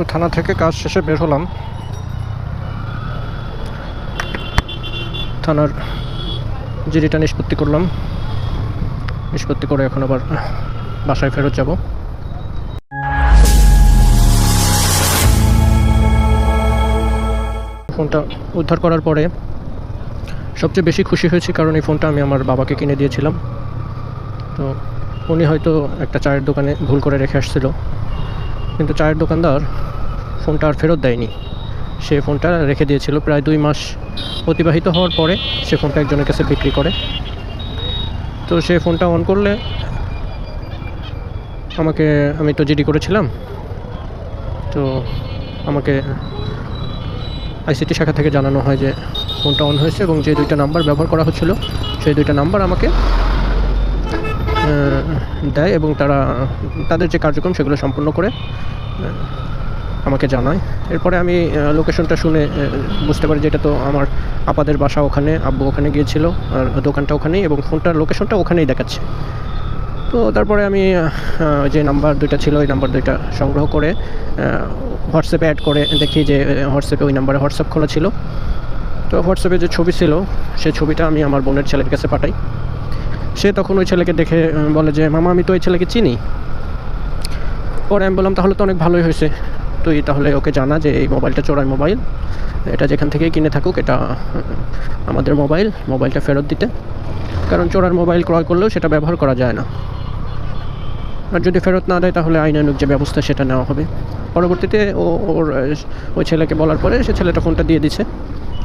তো থানা থেকে কাজ শেষে বের হলাম। থানার জিডিটা নিষ্পত্তি করলাম। নিষ্পত্তি করে এখন আবার বাসায় ফেরত যাব। ফোনটা উদ্ধার করার পরে সবচেয়ে বেশি খুশি হয়েছি কারণ এই ফোনটা আমি আমার বাবাকে কিনে দিয়েছিলাম। তো উনি হয়তো একটা চায়ের দোকানে ভুল করে রেখে আসছিল। কিন্তু চায়ের দোকানদার ফোনটা আর ফেরত দেয়নি। সে ফোনটা রেখে দিয়েছিল প্রায় দুই মাস অতিবাহিত হওয়ার পরে সে ফোনটা একজনের কাছে বিক্রি করে। তো সে ফোনটা অন করলে আমাকে, আমি তো জিডি করেছিলাম। তো আমাকে আইসিটি শাখা থেকে জানানো হয় যে ফোনটা অন হয়েছে এবং যে দুইটা নাম্বার ব্যবহার করা হচ্ছিল, সেই দুইটা নাম্বার আমাকে দেয় এবং তারা, তাদের যে কার্যক্রম সেগুলো সম্পূর্ণ করে আমাকে জানায়। এরপরে আমি লোকেশনটা শুনে বুঝতে পারি যে এটা তো আমার আপাদের বাসা ওখানে, আব্বু ওখানে গিয়েছিল, আর দোকানটা ওখানেই এবং ফোনটার লোকেশনটা ওখানেই দেখাচ্ছে। তো তারপরে আমি যে নাম্বার দুইটা ছিল, ওই নাম্বার দুইটা সংগ্রহ করে হোয়াটসঅ্যাপে অ্যাড করে দেখি যে হোয়াটসঅ্যাপে ওই নাম্বারে হোয়াটসঅ্যাপ খোলা ছিল। তো হোয়াটসঅ্যাপে যে ছবি ছিল সেই ছবিটা আমি আমার বোনের ছেলের কাছে পাঠাই। সে তখন ওই ছেলেকে দেখে বলে যে, মামা, আমি তো ওই ছেলেকে চিনি। পরে আমি বললাম, তাহলে তো অনেক ভালোই হয়েছে। তুই তাহলে ওকে জানা যে, এই মোবাইলটা চোরাই মোবাইল। এটা যেখান থেকেই কিনে থাকুক, এটা আমাদের মোবাইল, মোবাইলটা ফেরত দিতে। কারণ চোরার মোবাইল ক্রয় করলেও সেটা ব্যবহার করা যায় না। আর যদি ফেরত না দেয়, তাহলে আইনানুক যে ব্যবস্থা, সেটা নেওয়া হবে। পরবর্তীতে ও, ওর, ওই ছেলেকে বলার পরে সে ছেলেটা ফোনটা দিয়ে দিছে।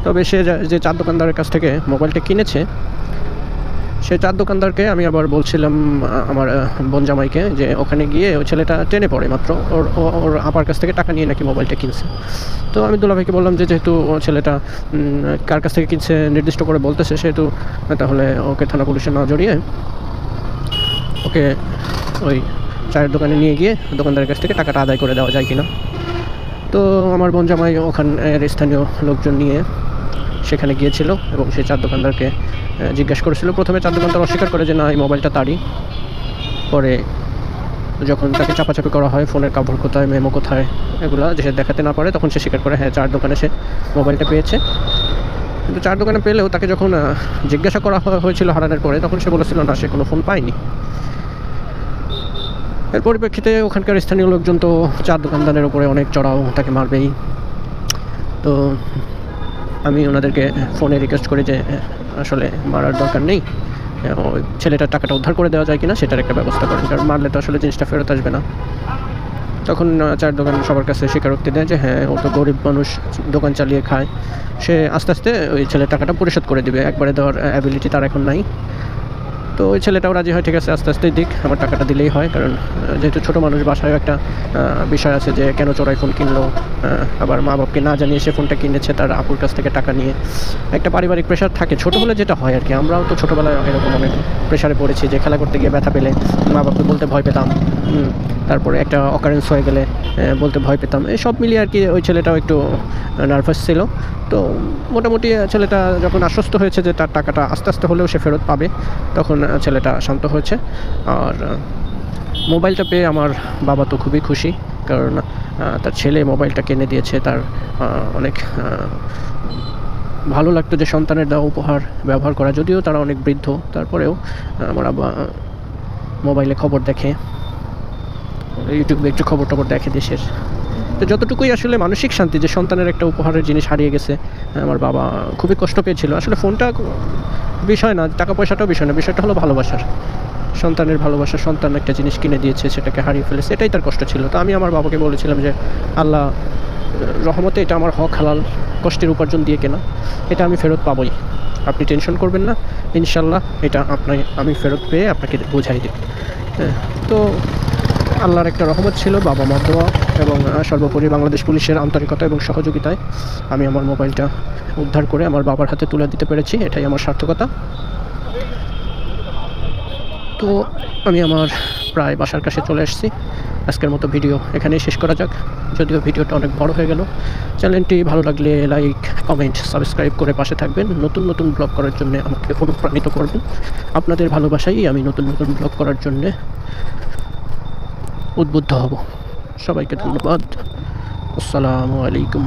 তবে সে যে চার দোকানদারের কাছ থেকে মোবাইলটা কিনেছে সে চার দোকানদারকে আমি আবার বলছিলাম আমার বোন জামাইকে যে ওখানে গিয়ে ওই ছেলেটা টেনে পড়ে মাত্র। ওর ওর আপার কাছ থেকে টাকা নিয়ে নাকি মোবাইলটা কিনছে। তো আমি দুলাভাইকে বললাম যে যেহেতু ছেলেটা কার কাছ থেকে কিনছে নির্দিষ্ট করে বলতেছে সেহেতু তাহলে ওকে থানা পুলিশে না জড়িয়ে ওকে ওই চায়ের দোকানে নিয়ে গিয়ে দোকানদারের কাছ থেকে টাকাটা আদায় করে দেওয়া যায় কিনা। তো আমার বোন জামাই ওখানের স্থানীয় লোকজন নিয়ে সেখানে গিয়েছিল এবং সেই চার দোকানদারকে জিজ্ঞাসা করেছিল। প্রথমে চার দোকানদার অস্বীকার করে যে, না, এই মোবাইলটা তারই। পরে যখন তাকে চাপাচাপি করা হয়, ফোনের কাপড় কোথায়, মেমো কোথায়, এগুলো যে দেখাতে না পারে, তখন সে স্বীকার করে হ্যাঁ চার দোকানে সে মোবাইলটা পেয়েছে। কিন্তু চার দোকানে পেলেও তাকে যখন জিজ্ঞাসা করা হয়েছিল হারানোর পরে, তখন সে বলেছিল, না, সে কোনো ফোন পায়নি। এর পরিপ্রেক্ষিতে ওখানকার স্থানীয় লোকজন তো চার দোকানদারের উপরে অনেক চড়াও তাকে মারবেই। তো আমি ওনাদেরকে ফোনে রিকোয়েস্ট করি যে, আসলে মারার দরকার নেই ওই ছেলেটার টাকাটা উদ্ধার করে দেওয়া যায় কিনা সেটার একটা ব্যবস্থা করেন, কারণ মারলে তো আসলে জিনিসটা ফেরত আসবে না। তখন চার দোকান সবার কাছে স্বীকারোক্তি দেয় যে হ্যাঁ ও তো গরিব মানুষ, দোকান চালিয়ে খায়। সে আস্তে আস্তে ওই ছেলের টাকাটা পরিশোধ করে দিবে। একবারে দেওয়ার অ্যাবিলিটি তার এখন নাই। তো ওই ছেলেটাও রাজি হয়, ঠিক আছে, আস্তে আস্তে দিক আমার টাকাটা দিলেই হয়, কারণ যেহেতু ছোটো মানুষ বাসায় একটা বিষয় আছে যে কেন চোরাই ফোন কিনলো আবার মা বাপকে না জানিয়ে সে ফোনটা কিনেছে তার আপুর কাছ থেকে টাকা নিয়ে। একটা পারিবারিক প্রেশার থাকে, ছোটো হলে যেটা হয় আর কি, আমরাও তো ছোটোবেলায় এরকম অনেক প্রেশারে পড়েছি যে খেলা করতে গিয়ে ব্যথা পেলে মা বাপকে বলতে ভয় পেতাম তারপরে একটা অকারেন্স হয়ে গেলে বলতে ভয় পেতাম। সব মিলিয়ে আর কি ওই ছেলেটাও একটু নার্ভাস ছিল। তো মোটামুটি ছেলেটা যখন আশ্বস্ত হয়েছে যে তার টাকাটা আস্তে আস্তে হলেও সে ফেরত পাবে তখন ছেলেটা শান্ত হয়েছে। আর মোবাইলটা পেয়ে আমার বাবা তো খুবই খুশি কারণ তার ছেলে মোবাইলটা কিনে দিয়েছে তার অনেক ভালো লাগতো যে সন্তানের দেওয়া উপহার ব্যবহার করা। যদিও তারা অনেক বৃদ্ধ তারপরেও আমার আহ, মোবাইলে খবর দেখে ইউটিউবে একটু খবর টবর দেখে দেশের। তো যতটুকুই আসলে মানসিক শান্তি যে সন্তানের একটা উপহারের জিনিস হারিয়ে গেছে আমার বাবা খুবই কষ্ট পেয়েছিল। আসলে ফোনটা বিষয় না টাকা পয়সাটাও বিষয় না বিষয়টা হলো ভালোবাসার। সন্তানের ভালোবাসা সন্তান একটা জিনিস কিনে দিয়েছে সেটাকে হারিয়ে ফেলেছে এটাই তার কষ্ট ছিল। তো আমি আমার বাবাকে বলেছিলাম যে আল্লাহ রহমতে এটা আমার হক হালাল কষ্টের উপার্জন দিয়ে কেনা। এটা আমি ফেরত পাবই। আপনি টেনশন করবেন না। ইনশাল্লাহ এটা আপনাকে আমি ফেরত পেয়ে আপনাকে বোঝাই দেব। হ্যাঁ, তো আল্লাহর একটা রহমত ছিল, বাবা মার দোয়া এবং সর্বোপরি বাংলাদেশ পুলিশের আন্তরিকতা এবং সহযোগিতায় আমি আমার মোবাইলটা উদ্ধার করে আমার বাবার হাতে তুলে দিতে পেরেছি, এটাই আমার সার্থকতা। তো আমি আমার প্রায় বাসার কাছে চলে এসেছি। আজকের মতো ভিডিও এখানেই শেষ করা যাক। যদিও ভিডিওটা অনেক বড় হয়ে গেল, চ্যানেলটি ভালো লাগলে লাইক, কমেন্ট, সাবস্ক্রাইব করে পাশে থাকবেন। নতুন নতুন ব্লগ করার জন্য আমাকে অনুপ্রাণিত করবেন। আপনাদের ভালোবাসাই আমি নতুন নতুন ব্লগ করার জন্যে উদ্বুদ্ধ হব সবাইকে ধন্যবাদ আসসালামু আলাইকুম